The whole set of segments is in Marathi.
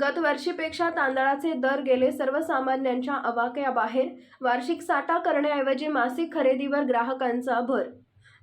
गतवर्षीपेक्षा तांदळाचे दर गेले सर्वसामान्यांच्या अवाक्याबाहेर. वार्षिक साठा करण्याऐवजी मासिक खरेदीवर ग्राहकांचा भर.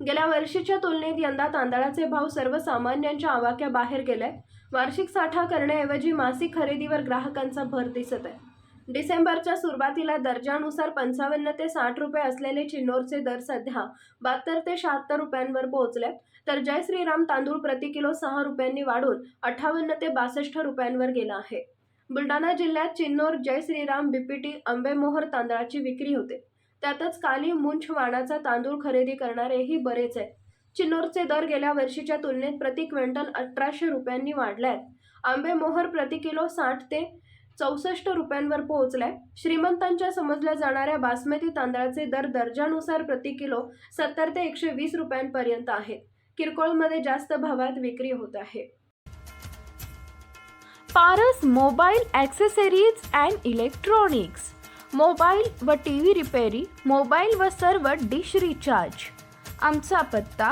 गेल्या वर्षीच्या तुलनेत यंदा तांदळाचे भाव सर्वसामान्यांच्या आवाक्याबाहेर गेले. वार्षिक साठा करण्याऐवजी मासिक खरेदीवर ग्राहकांचा भर दिसत आहे. डिसेंबरच्या सुरुवातीला दर्जानुसार पंचावन्न ते साठ रुपये असलेले चिन्नोरचे दर सध्या बहात्तर ते शहात्तर रुपयांवर पोहोचले. तर जय श्रीराम तांदूळ प्रति किलो सहा रुपयांनी वाढून अठ्ठावन्न ते बासष्ट रुपयांवर गेला आहे. बुलढाणा जिल्ह्यात चिन्नोर जय श्रीराम बीपीटी आंबेमोहर तांदळाची विक्री होते. त्यातच काली मुंछ वाणाचा तांदूळ खरेदी करणारेही बरेच आहेत. चिन्नोरचे दर गेल्या वर्षीच्या तुलनेत प्रति क्विंटल अठराशे रुपयांनी वाढले आहेत. आंबेमोहर प्रति किलो साठ ते चौसष्ट रुपयांवर पोहोचलाय. श्रीमंतांच्या समजल्या जाणाऱ्या बासमती तांदळाचे दर दर्जानुसार प्रति किलो सत्तर ते एकशे वीस रुपयांपर्यंत आहेत किरकोळमध्ये जास्त भावात विक्री होत आहे. Paras mobile accessories and electronics. Mobile व टी व्ही रिपेरी मोबाईल व सर्व डिश रिचार्ज. आमचा पत्ता